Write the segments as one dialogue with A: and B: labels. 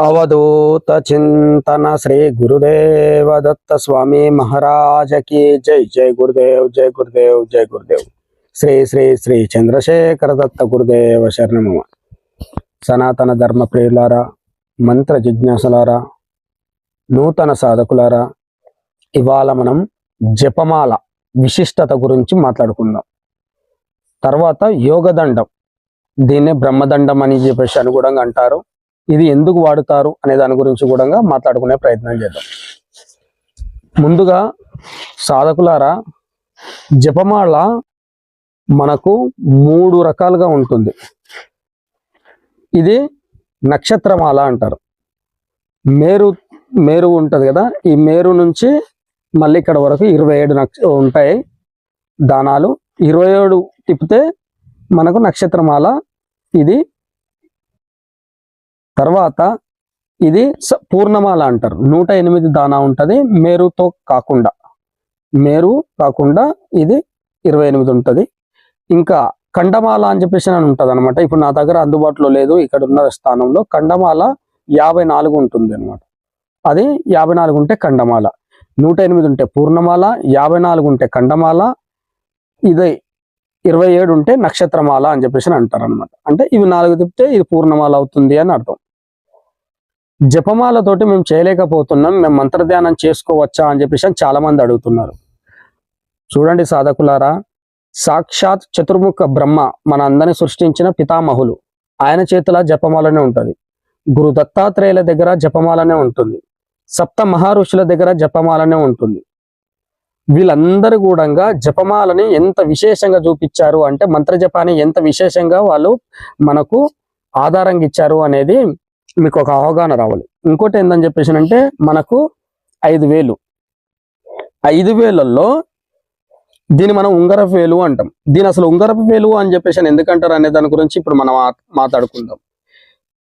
A: అవధూత చింతన శ్రీ గురుదేవ దత్త స్వామి మహారాజకి జై. జై గురుదేవ్ జై గురుదేవ్ జై గురుదేవ్. శ్రీ శ్రీ శ్రీ చంద్రశేఖర దత్త గురుదేవ శరణమ సనాతన ధర్మ ప్రియులారా మంత్ర జిజ్ఞాసులారా నూతన సాధకులారా ఇవాళ మనం జపమాల విశిష్టత గురించి మాట్లాడుకుందాం. తర్వాత యోగదండం. దీన్నే బ్రహ్మదండం అని చెప్పేసి అనుగుణంగా అంటారు. ఇది ఎందుకు వాడుతారు అనే దాని గురించి కూడా మాట్లాడుకునే ప్రయత్నం చేద్దాం. ముందుగా సాధకులారా జపమాల మనకు మూడు రకాలుగా ఉంటుంది. ఇది నక్షత్రమాల అంటారు. మేరు మేరు ఉంటుంది కదా ఈ మేరు నుంచి మళ్ళీ ఇక్కడ వరకు ఇరవై ఏడు నక్ష ఉంటాయి. దానాలు ఇరవై ఏడు తిప్పితే మనకు నక్షత్రమాల ఇది తర్వాత ఇది పూర్ణమాల అంటారు. నూట ఎనిమిది దానా ఉంటుంది మేరుతో కాకుండా. మేరు కాకుండా ఇది ఇరవై ఎనిమిది ఉంటుంది. ఇంకా కండమాల అని చెప్పేసి అని ఉంటుంది అనమాట ఇప్పుడు నా దగ్గర అందుబాటులో లేదు ఇక్కడ ఉన్న స్థానంలో. కండమాల యాభై నాలుగు ఉంటుంది అనమాట అది యాభై నాలుగు ఉంటే కండమాల నూట ఎనిమిది ఉంటే పూర్ణమాల యాభై నాలుగు ఉంటే కండమాల ఇది ఇరవై ఏడు ఉంటే నక్షత్రమాల అని చెప్పేసి అని అంటారు అనమాట అంటే ఇవి నాలుగు తిప్పితే ఇది పూర్ణమాల అవుతుంది అని అర్థం. జపమాలతోటి మేము చేయలేకపోతున్నాం మేము మంత్రధ్యానం చేసుకోవచ్చా అని చెప్పేసి చాలా మంది అడుగుతున్నారు. చూడండి సాధకులారా సాక్షాత్ చతుర్ముఖ బ్రహ్మ మన అందరిని సృష్టించిన పితామహులు. ఆయన చేతుల జపమాలనే ఉంటుంది. గురు దత్తాత్రేయుల దగ్గర జపమాలనే ఉంటుంది. సప్త మహర్షుల దగ్గర జపమాలనే ఉంటుంది. వీళ్ళందరూ కూడా జపమాలని ఎంత విశేషంగా చూపించారు అంటే మంత్రజపాన్ని ఎంత విశేషంగా వాళ్ళు మనకు ఆధారంగా ఇచ్చారు అనేది మీకు ఒక అవగాహన రావాలి. ఇంకోటి ఏందని చెప్పేసి అంటే మనకు ఐదు వేలు. ఐదు వేలల్లో దీన్ని మనం ఉంగరపు వేలు అంటాం. దీని అసలు ఉంగరపు వేలు అని చెప్పేసి ఎందుకంటారు అనే దాని గురించి ఇప్పుడు మనం మాట్లాడుకుందాం.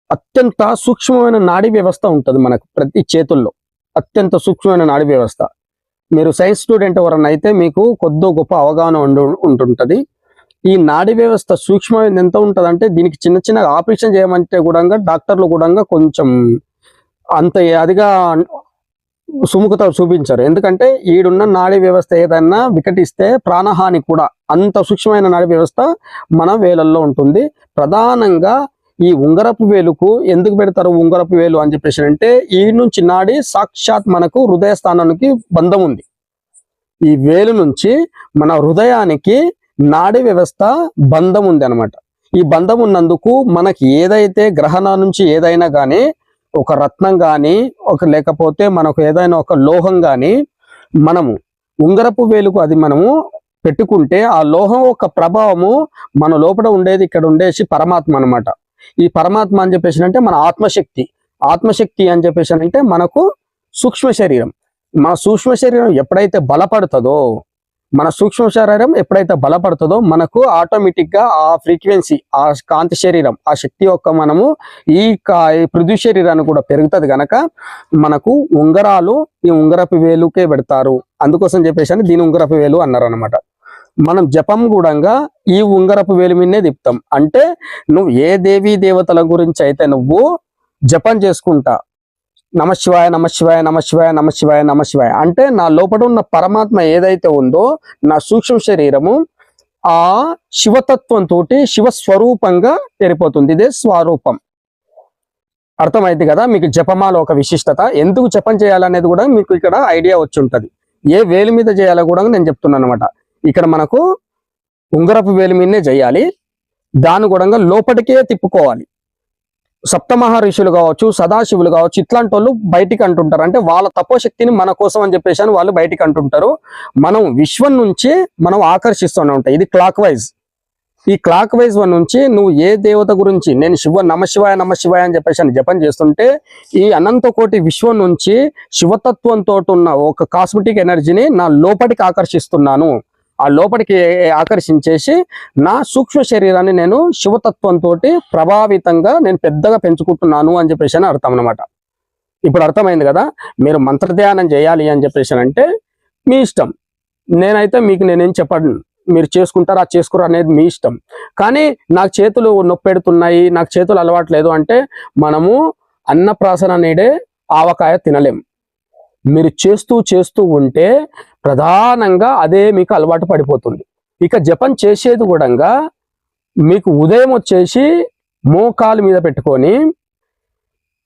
A: అత్యంత సూక్ష్మమైన నాడీ వ్యవస్థ ఉంటుంది మనకు ప్రతి చేతుల్లో. అత్యంత సూక్ష్మమైన నాడీ వ్యవస్థ. మీరు సైన్స్ స్టూడెంట్ ఎవరన్నా అయితే మీకు కొద్దో గొప్ప అవగాహన ఉండు ఈ నాడీ వ్యవస్థ సూక్ష్మమైనది ఎంత ఉంటుందంటే దీనికి చిన్న చిన్న ఆపరేషన్ చేయమంటే కూడా డాక్టర్లు కూడా కొంచెం అంత అదిగా సుముఖత చూపించారు. ఎందుకంటే ఈడున్న నాడీ వ్యవస్థ ఏదైనా వికటిస్తే ప్రాణహాని కూడా అంత సూక్ష్మమైన నాడీ వ్యవస్థ మన వేలల్లో ఉంటుంది. ప్రధానంగా ఈ ఉంగరపు వేలుకు ఎందుకు పెడతారు ఉంగరపు వేలు అని చెప్పేసి అంటే ఈ నుంచి నాడి సాక్షాత్ మనకు హృదయ స్థానానికి బంధం ఉంది. ఈ వేలు నుంచి మన హృదయానికి నాడీ వ్యవస్థ బంధం ఉంది అనమాట ఈ బంధం ఉన్నందుకు మనకి ఏదైతే గ్రహణ నుంచి ఏదైనా కానీ ఒక రత్నం కానీ ఒక లేకపోతే మనకు ఏదైనా ఒక లోహం కానీ మనము ఉంగరపు వేలుకు అది మనము పెట్టుకుంటే ఆ లోహం యొక్క ప్రభావము మన లోపల ఉండేది ఇక్కడ ఉండేసి పరమాత్మ అన్నమాట. ఈ పరమాత్మ అని చెప్పేసి అంటే మన ఆత్మశక్తి. ఆత్మశక్తి అని చెప్పేసి అంటే మనకు సూక్ష్మ శరీరం. మన సూక్ష్మ శరీరం ఎప్పుడైతే బలపడుతుందో మన సూక్ష్మ శరీరం ఎప్పుడైతే బలపడుతుందో మనకు ఆటోమేటిక్గా ఆ ఫ్రీక్వెన్సీ ఆ కాంతి శరీరం ఆ శక్తి యొక్క మనము ఈ పృథు శరీరాన్ని కూడా పెరుగుతుంది గనక మనకు ఉంగరాలు ఈ ఉంగరపు వేలుకే పెడతారు. అందుకోసం చెప్పేసి దీని ఉంగరపు వేలు అన్నారు అనమాట మనం జపం కూడా ఈ ఉంగరపు వేలు మీదనే తిప్పుతాం అంటే నువ్వు ఏ దేవీ దేవతల గురించి అయితే నువ్వు జపం చేసుకుంటా నమశివాయ నమశివాయ నమశివాయ నమశివాయ నమశివాయ అంటే నా లోపల ఉన్న పరమాత్మ ఏదైతే ఉందో నా సూక్ష్మ శరీరము ఆ శివతత్వం తోటి శివస్వరూపంగా ఏరిపోతుంది ఇదే స్వరూపం. అర్థమైంది కదా? మీకు జపమాల ఒక విశిష్టత. ఎందుకు జపం చేయాలనేది కూడా మీకు ఇక్కడ ఐడియా వచ్చి ఉంటది. ఏ వేలు మీద చేయాలో కూడా నేను చెప్తున్నాను అనమాట ఇక్కడ మనకు ఉంగరపు వేలు మీదనే చేయాలి దాని కూడా లోపటికే తిప్పుకోవాలి. సప్తమహర్షులు కావచ్చు సదాశివులు కావచ్చు ఇట్లాంటి వాళ్ళు బయటికి అంటుంటారు. అంటే వాళ్ళ తపోశక్తిని మన కోసం అని చెప్పేసి అని వాళ్ళు బయటికి అంటుంటారు. మనం విశ్వం నుంచి మనం ఆకర్షిస్తూనే ఉంటాయి ఇది క్లాక్ వైజ్. ఈ క్లాక్ వైజ్ వన్ నుంచి నువ్వు ఏ దేవత గురించి నేను శివ నమశివాయ నమశివాయ అని చెప్పేసి అని జపం చేస్తుంటే ఈ అనంతకోటి విశ్వం నుంచి శివతత్వంతో ఉన్న ఒక కాస్మెటిక్ ఎనర్జీని నా లోపలికి ఆకర్షిస్తున్నాను. ఆ లోపలికి ఆకర్షించేసి నా సూక్ష్మ శరీరాన్ని నేను శివతత్వంతో ప్రభావితంగా నేను పెద్దగా పెంచుకుంటున్నాను అని చెప్పేసి అని అర్థం అనమాట ఇప్పుడు అర్థమైంది కదా? మీరు మంత్రధ్యానం చేయాలి అని చెప్పేసి అంటే మీ ఇష్టం. నేనైతే మీకు నేనేం చెప్పను. మీరు చేసుకుంటారా చేసుకురా అనేది మీ ఇష్టం. కానీ నాకు చేతులు నొప్పెడుతున్నాయి నాకు చేతులు అలవాట్లేదు అంటే మనము అన్నప్రాసన నేడే ఆవకాయ తినలేం. మీరు చేస్తూ చేస్తూ ఉంటే ప్రధానంగా అదే మీకు అలవాటు పడిపోతుంది. ఇక జపం చేసేది కూడా మీకు ఉదయం వచ్చేసి మోకాలు మీద పెట్టుకొని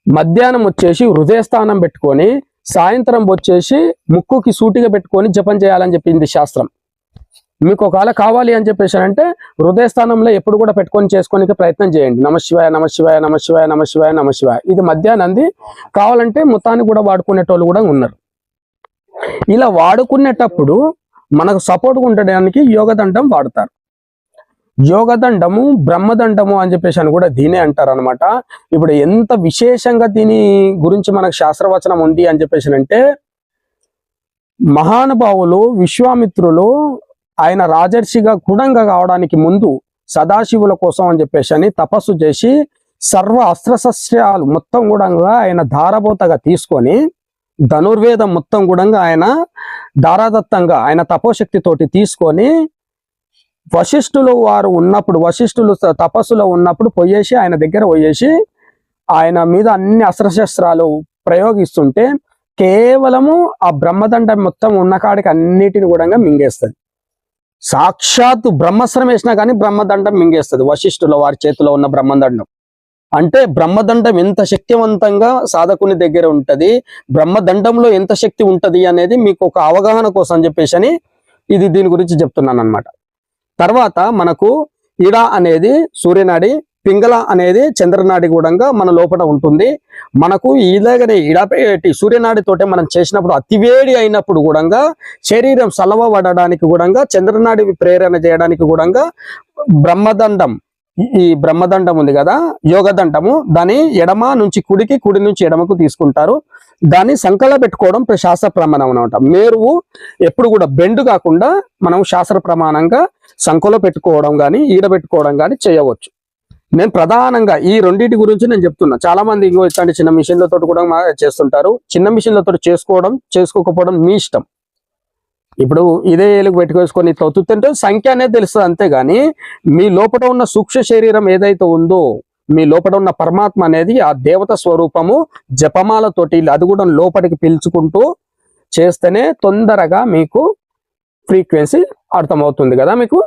A: మధ్యాహ్నం వచ్చేసి హృదయస్థానం పెట్టుకొని సాయంత్రం వచ్చేసి ముక్కుకి సూటిగా పెట్టుకొని జపం చేయాలని చెప్పింది శాస్త్రం. మీకు ఒకవేళ కావాలి అని చెప్పేసి అంటే హృదయస్థానంలో ఎప్పుడు కూడా పెట్టుకొని చేసుకోనికి ప్రయత్నం చేయండి. నమశివాయ నమశివాయ నమశివాయ నమశివాయ నమశివాయ ఇది మధ్యాహ్నంది. కావాలంటే మొత్తాన్ని కూడా వాడుకునేటోళ్ళు కూడా ఉన్నారు. ఇలా వాడుకునేటప్పుడు మనకు సపోర్ట్గా ఉండడానికి యోగదండం వాడతారు. యోగదండము బ్రహ్మదండము అని చెప్పేసి అని కూడా దీనే అంటారు అనమాట ఇప్పుడు ఎంత విశేషంగా దీని గురించి మనకు శాస్త్రవచనం ఉంది అని చెప్పేసి అంటే మహానుభావులు విశ్వామిత్రులు ఆయన రాజర్షిగా గుణంగా కావడానికి ముందు సదాశివుల కోసం అని చెప్పేసి అని తపస్సు చేసి సర్వ అస్త్రశస్త్రాలు మొత్తం కూడా ఆయన ధారబోతగా తీసుకొని ధనుర్వేదం మొత్తం కూడా ఆయన ధారాదత్తంగా ఆయన తపోశక్తితోటి తీసుకొని వశిష్ఠులు వారు ఉన్నప్పుడు వశిష్ఠులు తపస్సులో ఉన్నప్పుడు పోయేసి ఆయన దగ్గర పోయేసి ఆయన మీద అన్ని అస్త్రశస్త్రాలు ప్రయోగిస్తుంటే కేవలము ఆ బ్రహ్మదండం మొత్తం ఉన్న కాడికి అన్నిటిని కూడా మింగేస్తుంది. సాక్షాత్తు బ్రహ్మస్త్రం వేసినా కానీ బ్రహ్మదండం మింగేస్తుంది. వశిష్ఠుల వారి చేతిలో ఉన్న బ్రహ్మదండం. అంటే బ్రహ్మదండం ఎంత శక్తివంతంగా సాధకుని దగ్గర ఉంటుంది బ్రహ్మదండంలో ఎంత శక్తి ఉంటుంది అనేది మీకు ఒక అవగాహన కోసం చెప్పేసి అని ఇది దీని గురించి చెప్తున్నాను అనమాట తర్వాత మనకు ఇడ అనేది సూర్యనాడి పింగళ అనేది చంద్రనాడి కూడంగా మన లోపల ఉంటుంది. మనకు ఇలాగనే ఇడపేటి సూర్యనాడితోటే మనం చేసినప్పుడు అతివేడి అయినప్పుడు కూడా శరీరం సలవబడడానికి కూడా చంద్రనాడి ప్రేరణ చేయడానికి కూడా బ్రహ్మదండం ఈ- బ్రహ్మదండం ఉంది కదా యోగదండము. దాని ఎడమ నుంచి కుడికి కుడి నుంచి ఎడమకు తీసుకుంటారు. దాన్ని సంకల పెట్టుకోవడం శాస్త్ర ప్రమాణం అనమాట మేరువు ఎప్పుడు కూడా బెండు కాకుండా మనం శాస్త్ర ప్రమాణంగా సంకలో పెట్టుకోవడం కానీ ఈడబెట్టుకోవడం కానీ చేయవచ్చు. నేను ప్రధానంగా ఈ రెండింటి గురించి నేను చెప్తున్నా. చాలా మంది ఇంకో ఇట్లాంటి చిన్న మిషన్లతో కూడా మా- చేస్తుంటారు. చిన్న మిషన్లతో చేసుకోవడం చేసుకోకపోవడం మీ ఇష్టం. ఇప్పుడు ఇదే ఏలుగు పెట్టుకేసుకొని ఇట్లా ఒత్తుతుంటే సంఖ్య అనేది తెలుస్తుంది అంతేగాని మీ లోపల ఉన్న సూక్ష్మ శరీరం ఏదైతే ఉందో మీ లోపల ఉన్న పరమాత్మ అనేది ఆ దేవత స్వరూపము జపమాలతోటి అది కూడా లోపలికి పిలుచుకుంటూ చేస్తేనే తొందరగా మీకు ఫ్రీక్వెన్సీ అర్థమవుతుంది కదా మీకు?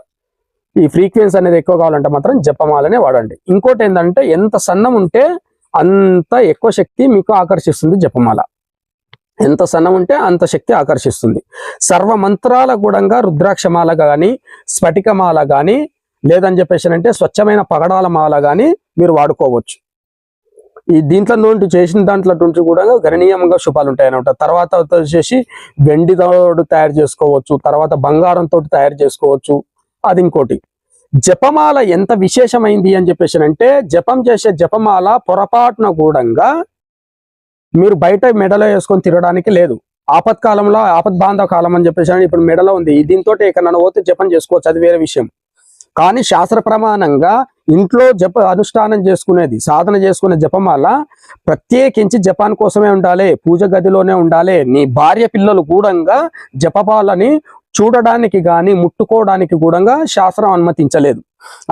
A: ఈ ఫ్రీక్వెన్సీ అనేది ఎక్కువ కావాలంటే మాత్రం జపమాలనే వాడండి. ఇంకోటి ఏంటంటే ఎంత సన్నం ఉంటే అంత ఎక్కువ శక్తి మీకు ఆకర్షిస్తుంది జపమాల. ఎంత సన్నం ఉంటే అంత శక్తి ఆకర్షిస్తుంది. సర్వ మంత్రాల గుడంగా రుద్రాక్షమాల కానీ స్ఫటికమాల కానీ లేదని చెప్పేసి అంటే స్వచ్ఛమైన పగడాల మాల కానీ మీరు వాడుకోవచ్చు. ఈ దీంట్లో నుండి చేసిన దాంట్లో నుంచి కూడా గణనీయంగా శుభాలు ఉంటాయి అనమాట తర్వాత వచ్చేసి వెండితో తయారు చేసుకోవచ్చు తర్వాత బంగారంతో తయారు చేసుకోవచ్చు అది ఇంకోటి జపమాల ఎంత విశేషమైంది అని చెప్పేసి అంటే జపం చేసే జపమాల పొరపాటున కూడంగా మీరు బయట మెడలో వేసుకొని తిరగడానికి లేదు. ఆపత్కాలంలో ఆపత్ బాంధవ కాలం అని చెప్పేసి ఇప్పుడు మెడలో ఉంది. దీంతో ఇక్కడ నన్ను పోతే జపం చేసుకోవచ్చు. అది వేరే విషయం. కానీ శాస్త్ర ప్రమాణంగా ఇంట్లో జప అనుష్ఠానం చేసుకునేది సాధన చేసుకునే జపమాల ప్రత్యేకించి జపాన్ కోసమే ఉండాలి. పూజ గదిలోనే ఉండాలి. నీ భార్య పిల్లలు కూడా జపమాలని చూడడానికి గాని ముట్టుకోవడానికి కూడా శాస్త్రం అనుమతించలేదు.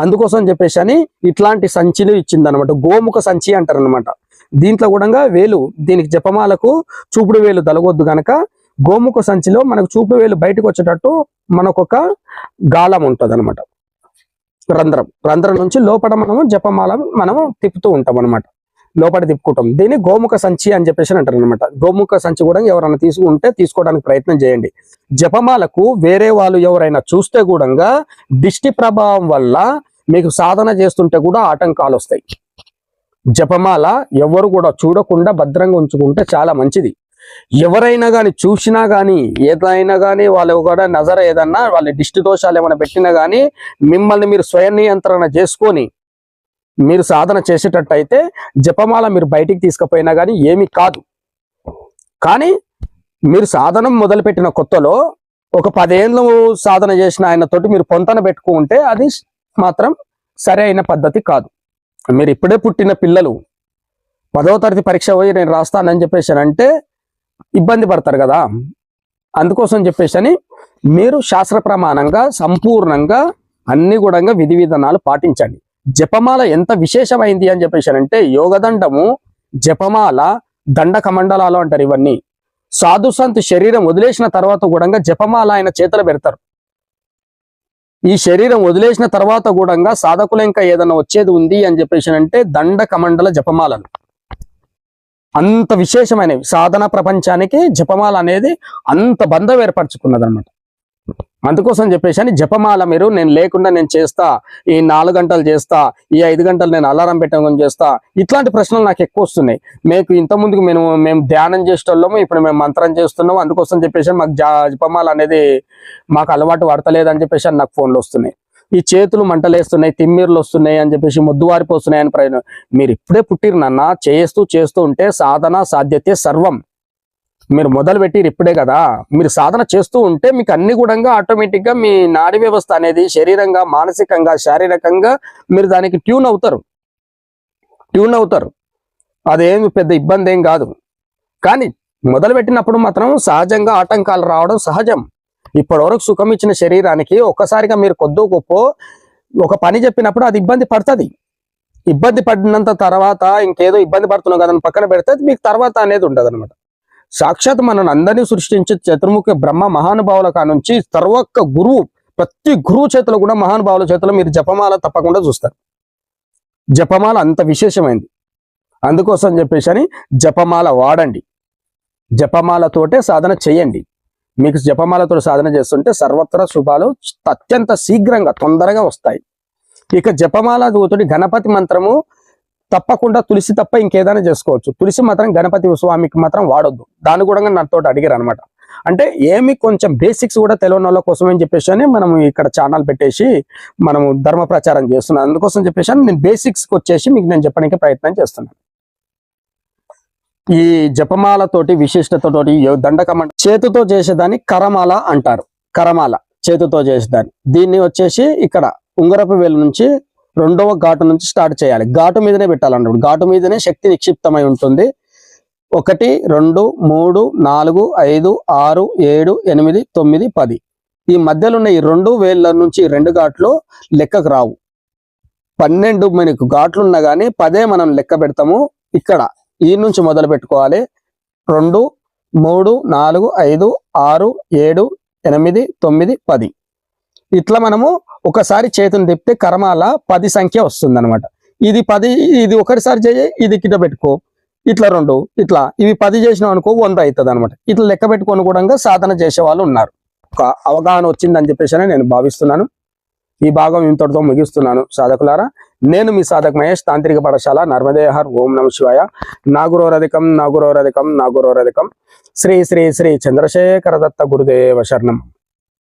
A: అందుకోసం చెప్పేసి అని ఇట్లాంటి సంచిని ఇచ్చిందనమాట. గోముఖ సంచి అంటారనమాట. దీంట్లో కూడా వేలు దీనికి జపమాలకు చూపుడు వేలు తలగొద్దు గనక గోముఖ సంచిలో మనకు చూపుడు వేలు బయటకు వచ్చేటట్టు మనకొక గాలం ఉంటుంది అనమాట రంధ్రం. రంధ్రం నుంచి లోపల మనము జపమాల మనము తిప్పుతూ ఉంటాం అనమాట లోపల తిప్పుకుంటాం. దీన్ని గోముఖ సంచి అని చెప్పేసి అంటారు అనమాట గోముఖ సంచి కూడా ఎవరైనా తీసుకుంటే తీసుకోవడానికి ప్రయత్నం చేయండి. జపమాలకు వేరే వాళ్ళు ఎవరైనా చూస్తే కూడా దిష్టి ప్రభావం వల్ల మీకు సాధన చేస్తుంటే కూడా ఆటంకాలు వస్తాయి. జపమాల ఎవరు కూడా చూడకుండా భద్రంగా ఉంచుకుంటే చాలా మంచిది. ఎవరైనా కానీ చూసినా కానీ ఏదైనా కానీ వాళ్ళు కూడా నజర ఏదన్నా వాళ్ళ దిష్టి దోషాలు ఏమైనా పెట్టినా కానీ మిమ్మల్ని మీరు స్వయం నియంత్రణ చేసుకొని మీరు సాధన చేసేటట్టయితే జపమాల మీరు బయటికి తీసుకుపోయినా కానీ ఏమీ కాదు. కానీ మీరు సాధనం మొదలుపెట్టిన కొత్తలో ఒక పదేళ్ళు సాధన చేసిన ఆయనతోటి మీరు పొంతన పెట్టుకుంటే అది మాత్రం సరైన పద్ధతి కాదు. మీరు ఇప్పుడే పుట్టిన పిల్లలు పదవ తరగతి పరీక్ష పోయి నేను రాస్తానని చెప్పేసి అంటే ఇబ్బంది పడతారు కదా. అందుకోసం చెప్పేసి అని మీరు శాస్త్ర ప్రమాణంగా సంపూర్ణంగా అన్ని కూడా విధి విధానాలు పాటించండి. జపమాల ఎంత విశేషమైంది అని చెప్పేసి అంటే యోగదండము జపమాల దండ కమండలాలు అంటారు ఇవన్నీ. సాధుసంత్ శరీరం వదిలేసిన తర్వాత కూడా జపమాల ఆయన చేతులు పెడతారు. ఈ శరీరం వదిలేసిన తర్వాత కూడా సాధకులు ఇంకా ఏదైనా వచ్చేది ఉంది అని చెప్పేసి అంటే దండ కమండల జపమాలలు. అంత విశేషమైనవి. సాధన ప్రపంచానికి జపమాల అనేది అంత బంధం ఏర్పరచుకున్నది అనమాట అందుకోసం చెప్పేసి అని జపమాల మీరు నేను లేకుండా నేను చేస్తా ఈ నాలుగు గంటలు చేస్తా ఈ ఐదు గంటలు నేను అలారం పెట్టడం చేస్తా ఇట్లాంటి ప్రశ్నలు నాకు ఎక్కువ వస్తున్నాయి. మీకు ఇంతకుముందుకు మేము మేము ధ్యానం చేసేటోళ్ళము ఇప్పుడు మేము మంత్రం చేస్తున్నాము అందుకోసం చెప్పేసి మాకు జా- జపమాల అనేది మాకు అలవాటు పడతలేదు అని చెప్పేసి అని నాకు ఫోన్లు వస్తున్నాయి. ఈ చేతులు మంటలేస్తున్నాయి తిమ్మిర్లు వస్తున్నాయి అని చెప్పేసి ముద్దువారిపోస్తున్నాయి అని ప్రయోజనం. మీరు ఇప్పుడే పుట్టిరు నాన్న చేస్తూ చేస్తూ ఉంటే సాధన సాధ్యతే సర్వం. మీరు మొదలుపెట్టి ఇప్పుడే కదా. మీరు సాధన చేస్తూ ఉంటే మీకు అన్ని కూడా ఆటోమేటిక్గా మీ నాడి వ్యవస్థ అనేది శరీరంగా మానసికంగా శారీరకంగా మీరు దానికి ట్యూన్ అవుతారు. ట్యూన్ అవుతారు. అదేమి పెద్ద ఇబ్బంది ఏం కాదు. కానీ మొదలు పెట్టినప్పుడు మాత్రం సహజంగా ఆటంకాలు రావడం సహజం. ఇప్పటివరకు సుఖం ఇచ్చిన శరీరానికి ఒక్కసారిగా మీరు కొద్దో గొప్ప ఒక పని చెప్పినప్పుడు అది ఇబ్బంది పడుతుంది. ఇబ్బంది పడినంత తర్వాత ఇంకేదో ఇబ్బంది పడుతున్నాం కదా పక్కన పెడితే మీకు తర్వాత అనేది ఉండదు అనమాట సాక్షాత్ మనల్ని అందరినీ సృష్టించి చతుర్ముఖ బ్రహ్మ మహానుభావుల కానుంచి సర్వొక్క గురువు ప్రతి గురువు చేతిలో కూడా మహానుభావుల చేతిలో మీరు జపమాల తప్పకుండా చూస్తారు. జపమాల అంత విశేషమైంది. అందుకోసం చెప్పేసి అని జపమాల వాడండి. జపమాలతోటే సాధన చేయండి. మీకు జపమాలతో సాధన చేస్తుంటే సర్వత్ర శుభాలు అత్యంత శీఘ్రంగా తొందరగా వస్తాయి. ఇక జపమాల తోటి గణపతి మంత్రము తప్పకుండా తులసి తప్ప ఇంకేదైనా చేసుకోవచ్చు. తులసి మాత్రం గణపతి స్వామికి మాత్రం వాడొద్దు. దాన్ని కూడా నాతో అడిగారు అనమాట అంటే ఏమి కొంచెం బేసిక్స్ కూడా తెలియని వాళ్ళ కోసం అని చెప్పేసి అని మనం ఇక్కడ ఛానల్ పెట్టేసి మనము ధర్మ ప్రచారం చేస్తున్నాం. అందుకోసం చెప్పేసి నేను బేసిక్స్కి వచ్చేసి మీకు నేను చెప్పడానికి ప్రయత్నం చేస్తున్నాను. ఈ జపమాలతోటి విశిష్టతతోటి దండకమ చేతితో చేసేదాన్ని కరమాల అంటారు. కరమాల చేతితో చేసేదాన్ని. దీన్ని వచ్చేసి ఇక్కడ ఉంగరపు వేలు నుంచి రెండవ ఘాటు నుంచి స్టార్ట్ చేయాలి. ఘాటు మీదనే పెట్టాలన్నప్పుడు ఘాటు మీదనే శక్తి నిక్షిప్తమై ఉంటుంది. ఒకటి రెండు మూడు నాలుగు ఐదు ఆరు ఏడు ఎనిమిది తొమ్మిది పది. ఈ మధ్యలో ఉన్న ఈ రెండు వేళ్ళ నుంచి రెండు ఘాట్లు లెక్కకు రావు. పన్నెండు మనకు ఘాట్లు ఉన్నా కానీ పదే మనం లెక్క పెడతాము. ఇక్కడ ఈ నుంచి మొదలు పెట్టుకోవాలి. రెండు మూడు నాలుగు ఐదు ఆరు ఏడు ఎనిమిది తొమ్మిది పది. ఇట్లా మనము ఒకసారి చేతిని తిప్పితే కర్మాల పది సంఖ్య వస్తుంది అనమాట ఇది పది ఇది ఒకటిసారి చేయి ఇది కిట పెట్టుకో. ఇట్లా రెండు ఇట్లా. ఇవి పది చేసినాం అనుకో వంద అవుతుంది అనమాట ఇట్లా లెక్క పెట్టుకొని కూడా సాధన చేసే వాళ్ళు ఉన్నారు. ఒక అవగాహన వచ్చిందని చెప్పేసి నేను భావిస్తున్నాను. ఈ భాగం ఇంతటితో ముగిస్తున్నాను. సాధకులారా నేను మీ సాధక మహేష్ తాంత్రిక పాఠశాల నర్మదేహర్ ఓం నమ శివాయ. నాగురోరధికం నాగురోరధికం నాగురోరధికం. శ్రీ శ్రీ శ్రీ చంద్రశేఖర దత్త గురుదేవ శరణం.